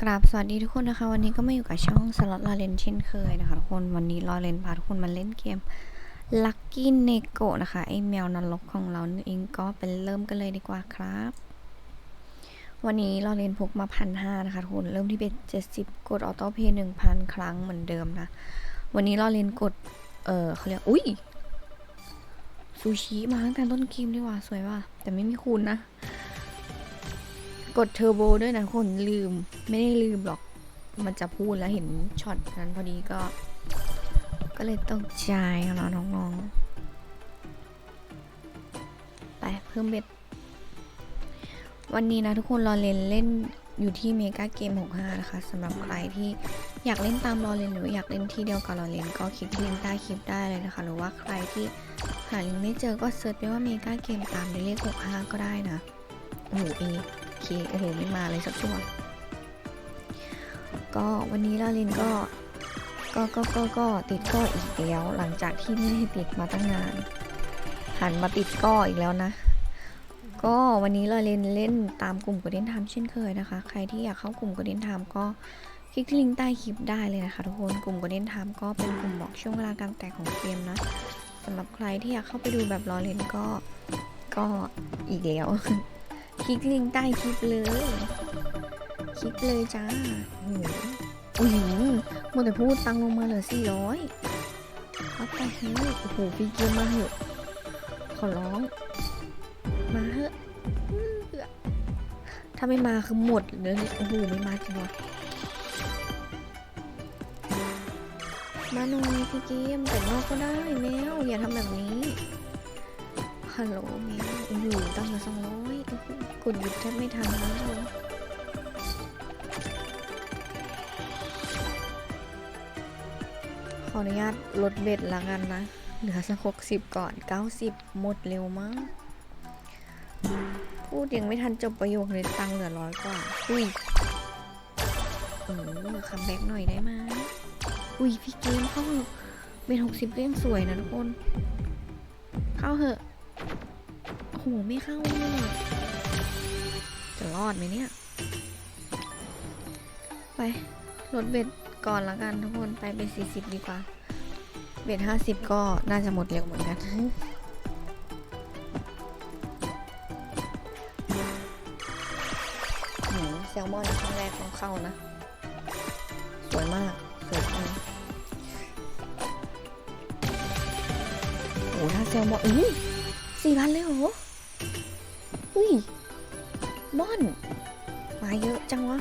กราบสวัสดีทุกคนนะคะ วันนี้ก็มาอยู่กับช่องสล็อตลาเลนเช่นเคยนะคะทุกคนวันนี้ลอเลนพาทุกคนมาเล่นเกม Lucky n e g o นะคะไอแมวนรกของเรานั่เองก็เป็นเริ่มกันเลยดีกว่าครับ วันนี้ลอเลนพกมาพันห้านะคะทุกคนเริ่มที่เป็นเจ็ดสิบกดออโต้เพย์หนึ่งพันครั้งเหมือนเดิมนะ วันนี้ลอเลนกดเออเขาเรียกอุ้ยซูชิมาตั้งแต่ต้นเกมดีกว่าสวยว่ะแต่ไม่มีคูณนะ กดเทอร์โบด้วยนะคนลืมไม่ได้ลืมหรอก มันจะพูดแล้วเห็นช็อตนั้นพอดีก็ ก็เลยต้องใจเนาะน้องๆ ไปเพิ่มเบ็ด วันนี้นะทุกคนรอเลนเล่นอยู่ที่เมกาเกม 65 นะคะสำหรับใครที่อยากเล่นตามรอเลนหรืออยากเล่นที่เดียวกับรอเลนก็คลิกที่ลิงก์ใต้คลิปได้เลยนะคะ หรือว่าใครที่หาลิงก์ไม่เจอก็เซิร์ชไปว่าเมกาเกมตามด้วยเลข65 ก็ได้นะโอ้โหเอโอ เค โอ้โห ไม่มาเลยสักตัว ก็วันนี้ลาลินก็ก็ก็ก็ก็ติดก็อีกแล้ว หลังจากที่ไม่ได้ติดมาตั้งนาน หันมาติดก็อีกแล้วนะ ก็วันนี้ลาลินเล่นตามกลุ่มก o เด้นไทม์เช่นเคยนะคะ ใครที่อยากเข้ากลุ่มก o เด้นไทม์ก็คลิกที่ลิงก์ใต้คลิปได้เลยนะคะทุกคนกลุ่มก o เด้นไทม์ก็เป็นกลุ่มบอกช่วงเวลาการแตกของเกมนะสำหรับใครที่อยากเข้าไปดูแบบรอเลนก็ก็อีกแล้ว คลิกลิงก์ใต้คลิปเลย คลิกเลยจ้าโอ้โหอุ้ยมัวแต่พูดตังลงมาเหลือสี่ร้อยรับไปเฮ้ยโอ้โหฟรีเกมมาเหอะ ขอร้อง มาเหอะ ถ้าไม่มาคือหมดเลยโอ้โหไม่มาจริงวะมาหน่อยพี่เกมแต่นอกก็ได้แมวอย่าทำแบบนี้ ฮัลโหลแมวโอ้โหตั้งมาสองร้อยกดหยุดแทบไม่ทันแล้วขออนุญาตลดเบ็ดละกันนะ เหลือสักหกสิบก่อนเก้าสิบหมดเร็วมาก พูดยังไม่ทันจบประโยคเลยตังเหลือร้อยกว่า อุ้ยเออคัมแบ็กหน่อยได้ไหมอุ้ยพี่เกมเข้าเหอะเป็นหกสิบก็ยังสวยนะทุกคน เข้าเหอะ หไม่เข้าเลยจะรอดไหมเนี่ย ไปลดเบ็ดก่อนละกันทุกคนไปเป็นสี่สิบดีกว่า เบ็ดห้าสิบก็น่าจะหมดเร็วเหมือนกันหืมแซลมอนครั้งแรกต้องเข้านะ สวยมากสวยจริงโอ้โหถ้าแซลมอนอุ้ยสี่พันเลยเหรอ อุ้ยบอน มาเยอะจังวะ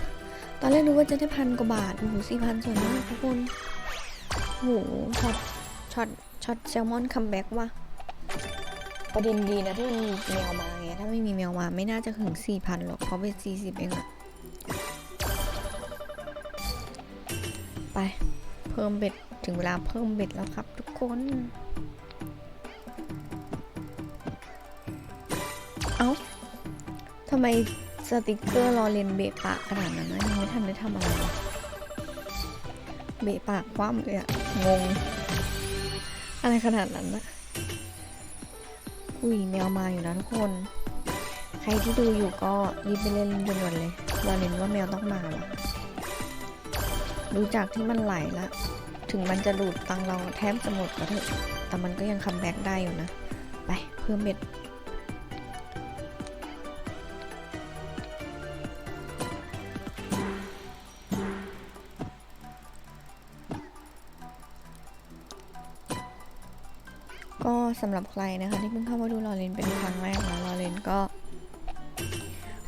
ตอนแรกนึกว่าจะได้พันกว่าบาท โอ้โหสี่พันสวยมากทุกคน โอ้โหช็อต ช็อต ช็อตแซลมอนคัมแบ็กว่ะ ประเด็นดีนะที่มันมีแมวมาไง ถ้าไม่มีแมวมาไม่น่าจะถึงสี่พันหรอก เพราะเป็นสี่สิบเองอะไป เพิ่มเบ็ด ถึงเวลาเพิ่มเบ็ดแล้วครับทุกคนเอ้าทำ ไมสติกเกอร์รอเลนเบะปากขนาดนั้นนะยังไม่ทันได้ทำอะไรเบะปากคว่ำเลยอะงง อะไรขนาดนั้นนะอุ้ยแมวมาอยู่นะทุกคน ใครที่ดูอยู่ก็รีบไปเล่นด่วนๆเลยรอเลนว่าแมวต้องมาละดูจากที่มันไหลละ ถึงมันจะดูดตังเราแทบจะหมดก็เถอะแต่มันก็ยังคัมแบ็กได้อยู่นะ ไปเพิ่มเบ็ด สำหรับใครนะคะที่เพิ่งเข้ามาดูลอเลนเป็นครั้งแรกนะลอเลนก็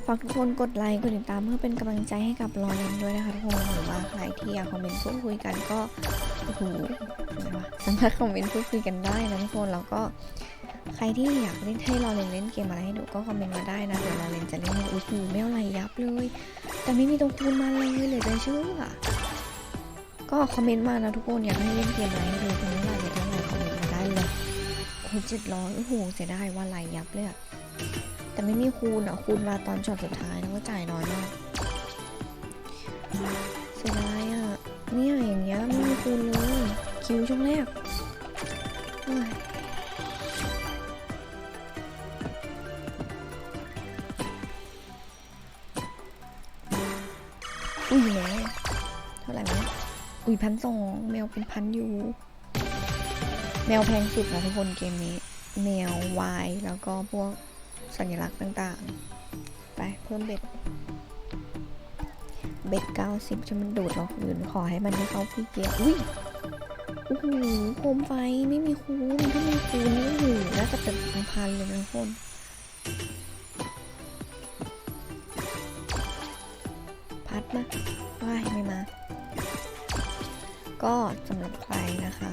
ฝากทุกคนกดไลค์กดติดตามเพื่อเป็นกำลังใจให้กับลอเลนด้วยนะคะทุกคนหรือว่าใครที่อยากคอมเมนต์พูดคุยกันก็โอ้โหอะไรวะสามารถคอมเมนต์พูดคุยกันได้นะทุกคนแล้วก็ใครที่อยากเล่นให้ลอเลนเล่นเกมอะไรให้ดูก็คอมเมนต์มาได้นะเดี๋ยวลอเลนจะเล่นอุ้ยหูไม่เอาไหลยับเลย แต่ไม่มีตรงคูณมาเลยเลยจะเชื่อก็คอมเมนต์มานะทุกคนอยากให้เล่นเกมอะไรให้ดูตรงนี้รายละเอียดเท่าไหร่คอมเมนต์มา เจ็ดร้อยโอ้โหเสียดายว่าไหลยับเลยอะแต่ไม่มีคูณอะคูณมาตอนช็อตสุดท้ายแล้วก็จ่ายน้อยมากเสียดายอะเนี่ยอย่างเงี้ยไม่มีคูณเลยคิวช่วงแรกอุ้ยแมวเท่าไหร่วะเนี่ยอุ้ยพันสองแมวเป็นพันอยู่ แมวแพงสุดนะทุกคนเกมนี้แมววายแล้วก็พวกสัญลักษณ์ต่างๆ ไปเพิ่มเบ็ด เบ็ดเก้าสิบจะมันดูดเราคืนขอให้มันได้เข้าพี่เกียร์อุ้ยโอ้โหโคมไฟไม่มีคูณถ้ามีคูนี่โอ้โหน่าจะเป็นพันเลยนะทุกคนพัดมาว่ายไม่มา ก็สำหรับใครนะคะ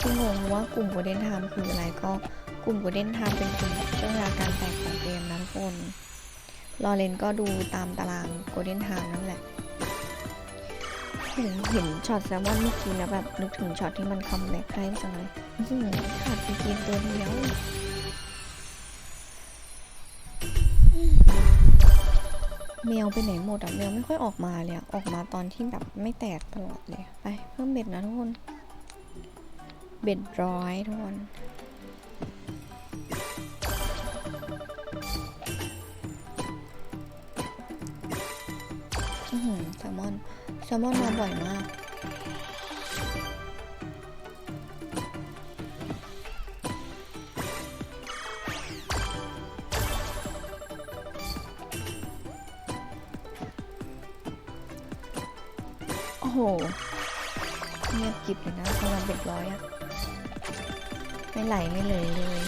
ที่งงว่ากลุ่มโกลเดนไทม์คืออะไรก็กลุ่มโกลเดนไทม์เป็นกลุ่มช่วงเวลาการแตกของเกมนะทุกคนรอเลนก็ดูตามตารางโกลเด้นไทม์นั่นแหละเห็นเห็นช็อตแซลมอนเมื่อกี้แล้วแบบ นึกถึงช็อตที่มันคัมแบ็กให้จังเลยขาดไปกินตัวเดียวแมวไปไหนหมดอะแมวไม่ค่อยออกมาเลยอออกมาตอนที่แบบไม่แตกตลอดเลย ไปเพิ่มเบ็ดนะทุกคน เบ็ดร้อยทุกคนหือแซลมอนแซลมอนมาบ่อยมากโอ้โหเงียบกิบเลยนะสำหรับเบ็ดร้อยอะ ไม่ไหลไม่เลยเลย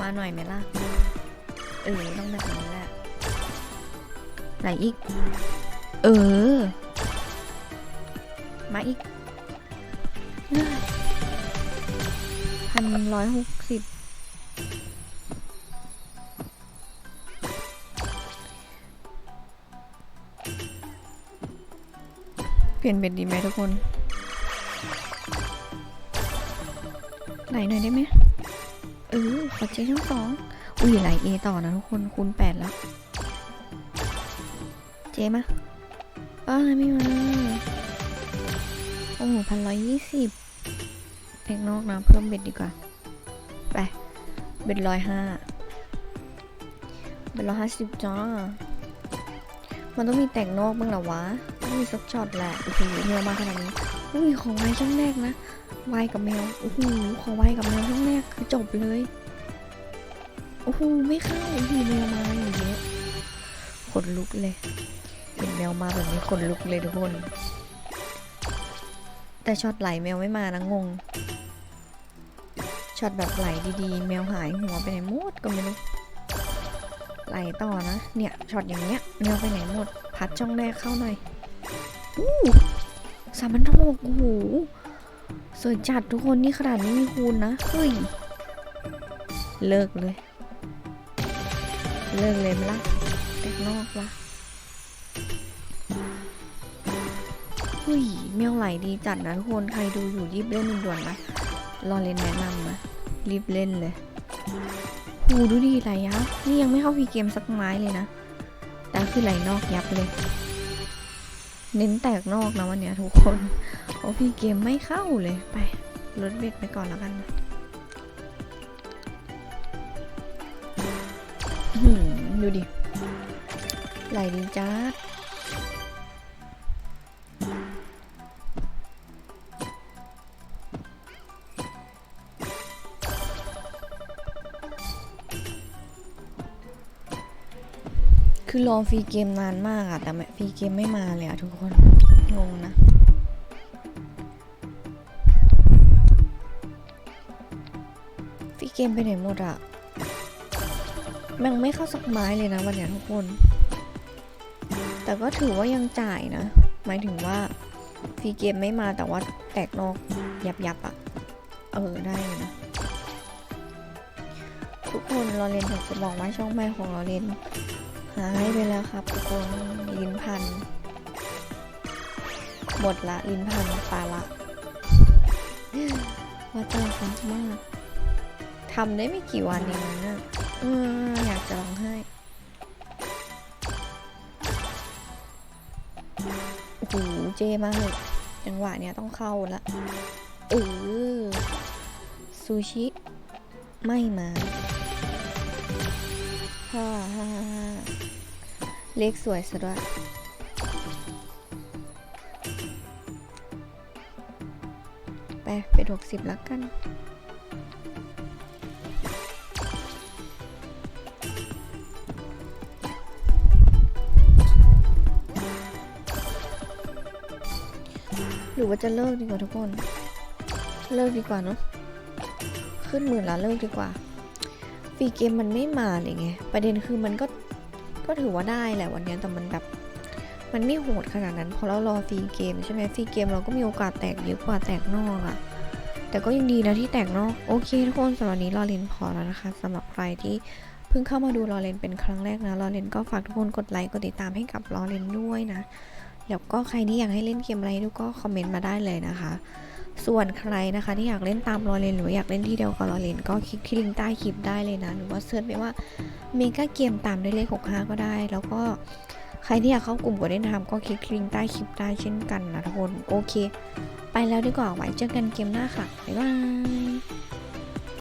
มาหน่อยไหมล่ะเออต้องแบบนี้แหละไหลอีก เออ มาอีกพันร้อยหกสิบเปลี่ยนเบ็ดดีไหมทุกคน ไหลหน่อยได้ไหมเออขอเจ๊ทั้งสองอุ้ยไหลเอต่อนะทุกคนคูณแปดแล้ว เจ๊มาอ้าไม่มา โอ้โหพันร้อยยี่สิบเทคนอกนะเพิ่มเบ็ดดีกว่า ไป เบ็ดร้อยห้าเบ็ดร้อยห้าสิบจ้า มันต้องมีแต่งนอกบ้างหรอวะ ต้องมีสักช็อตแหละโอ้โหเมลมากขนาดนี้ อุ้ยของไวช่องแรกนะไวกับแมวโอ้โหของไวกับแมวช่องแรกคือจบเลยโอ้โหไม่เข้าโอ้โหแมวมาอย่างเยอะขนลุกเลยเห็นแมวมาแบบนี้ขนลุกเลยทุกคน แต่ช็อตไหลแมวไม่มานะงงช็อตแบบไหลดีๆ แมวหายหัวไปไหนหมดก็ไม่รู้ไหลต่อนะ เนี่ยช็อตอย่างเงี้ยแมวไปไหนหมด พัดช่องแรกเข้าหน่อยอู้ สามพันหกโอ้โหสวยจัดทุกคนนี่ขนาดไม่มีคูณนะเฮ้ยเลิกเลย เลิกเลยมล่ะแตกนอกละเฮ้ยแมวไหลดีจัดนะทุกคนใครดูอยู่รีบเล่นด่วนๆนะรอเล่นแนะนำนะรีบเล่นเลยโหดูดีไหลยับนี่ยังไม่เข้าพีเกมสักไม้เลยนะแต่คือไหลนอกยับเลย เน้นแตกนอกนะวันเนี้ยทุกคนเพราะพี่เกมไม่เข้าเลยไปลดเบรกไปก่อนแล้วกันดูดิไหลดีจ้า คือรอฟรีเกมนานมากอะแต่ฟรีเกมไม่มาเลยอะทุกคน งงนะ ฟรีเกมไปไหนหมดอะมันไม่เข้าสักไม้เลยนะวันเนี้ยทุกคน แต่ก็ถือว่ายังจ่ายนะ หมายถึงว่าฟรีเกมไม่มาแต่ว่าแตกนอกยับยับอะเออได้อยู่นะทุกคนเราเรียนอยากจะบอกว่าช่องใหม่ของเราเรียน หายไปแล้วครับทุกคนลิ้นพัน หมดละลิ้นพันปลาละว่าเจอฟักมากทำได้ไม่กี่วันเองนะอออยากจะร้องไห้โอ้โหเจมากเลยจังหวะเนี้ยต้องเข้าละเออซูชิ ไม่มาฮ่าฮ่าฮ่า เลขสวยซะด้วยไปเป็นหกสิบแล้วกัน หรือว่าจะเลิกดีกว่าทุกคน เลิกดีกว่าเนาะขึ้นหมื่นล้วเลิกดีกว่า ฟรีเกมมันไม่มาเลยไง ประเด็นคือมันก็ ก็ถือว่าได้แหละวันนี้แต่มันแบบ มันไม่โหดขนาดนั้นเพราะเรารอฟรีเกมใช่ไหมฟรีเกมเราก็มีโอกาสแตกเยอะกว่าแตกนอกอะแต่ก็ยังดีนะที่แตกนอกโอเคทุกคนสำหรับนนี้รอเลนพอแล้วนะคะสำหรับใครที่เพิ่งเข้ามาดูรอเลนเป็นครั้งแรกนะรอเลนก็ฝากทุกคนกดไลค์กดติดตามให้กับรอเลนด้วยนะแล้วก็ใครที่อยากให้เล่นเกมอะไรดูก็คอมเมนต์มาได้เลยนะคะ ส่วนใครนะคะที่อยากเล่นตามรอเรนหรืออยากเล่นที่เดียวกับรอเรนก็คลิกที่ลิงก์ใต้คลิปได้เลยนะ หรือว่าเสิร์ชไปว่าเมกาเกมตามด้วยเลข65 ก็ได้ แล้วก็ใครที่อยากเข้ากลุ่มกดเล่นทำก็คลิกลิงก์ใต้คลิปได้เช่นกันนะทุกคน โอเค ไปแล้วดีกว่าไว้เจอกันเกมหน้าค่ะ บ๊ายบาย